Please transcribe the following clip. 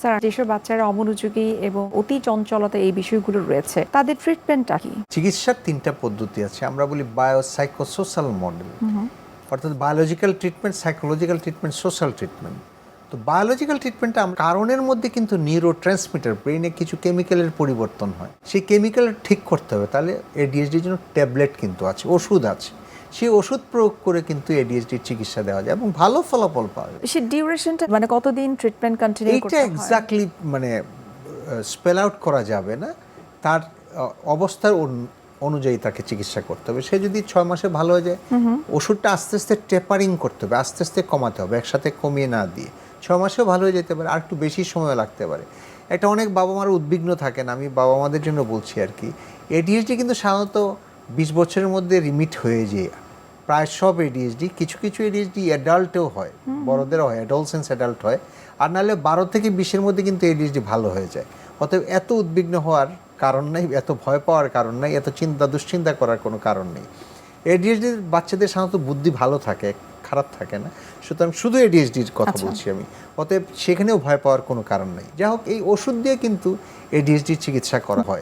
Sir যেসব বাচ্চারা অমনোযোগী এবং অতি চঞ্চলতা এই বিষয়গুলো রয়েছে তাদের ট্রিটমেন্টটা কি? চিকিৎসার তিনটা পদ্ধতি আছে আমরা বলি বায়োসাইকোসোশ্যাল মডেল অর্থাৎ biological treatment psychological treatment social treatment তো বায়োলজিক্যাল ট্রিটমেন্টটা কারণের মধ্যে কিন্তু নিউরো ট্রান্সমিটার ব্রেনে কিছু কেমিক্যালের পরিবর্তন হয়। সেই কেমিক্যাল ঠিক করতে হবে তাহলে এডিএসডির জন্য ট্যাবলেট কিন্তু আছে ওষুধ আছে। সেই ওষুধ প্রয়োগ করে কিন্তু এডিএসডির চিকিৎসা দেওয়া যায় এবং ভালো ফলাফল পাওয়া যায়। সে ডিউরেশনটা মানে কতদিন ট্রিটমেন্ট কন্টিনিউ করতে হয়? এক্স্যাক্টলি মানে স্পেল আউট করা যাবে না। তার অবস্থার অনুযায়ী তাকে চিকিৎসা করতে হবে। সে যদি ছয় মাসে ভালো হয়ে যায় ওষুধটা আস্তে আস্তে টেপারিং করতে হবে আস্তে আস্তে কমাতে হবে একসাথে কমিয়ে না দিয়ে। ছয় মাসেও ভালো হয়ে যেতে পারে আর একটু বেশি সময় লাগতে পারে। এটা অনেক বাবা মার উদ্বিগ্ন থাকেন আমি বাবা মাদের জন্য বলছি আর কি। এডিএসডি কিন্তু সাধারণত বিশ বছরের মধ্যে রিমিট হয়ে যায় প্রায় সব এডিএসডি কিছু কিছু এডিএসডি অ্যাডাল্টেও হয় বড়দেরও হয় অ্যাডলসেন্স অ্যাডাল্ট হয়। আর নাহলে বারো থেকে বিশের মধ্যে কিন্তু এডিএসডি ভালো হয়ে যায়। অতএব এত উদ্বিগ্ন হওয়ার কারণ নেই এত ভয় পাওয়ার কারণ নেই এত চিন্তা দুশ্চিন্তা করার কোনো কারণ নেই। এডিএসডির বাচ্চাদের সাধারণত বুদ্ধি ভালো থাকে খারাপ থাকে না। সুতরাং শুধু এডিএসডির কথা আচ্ছা। বলছি আমি। অতএব সেখানেও ভয় পাওয়ার কোনো কারণ নেই। যাই হোক এই ওষুধ দিয়ে কিন্তু এডিএসডির চিকিৎসা করা হয়।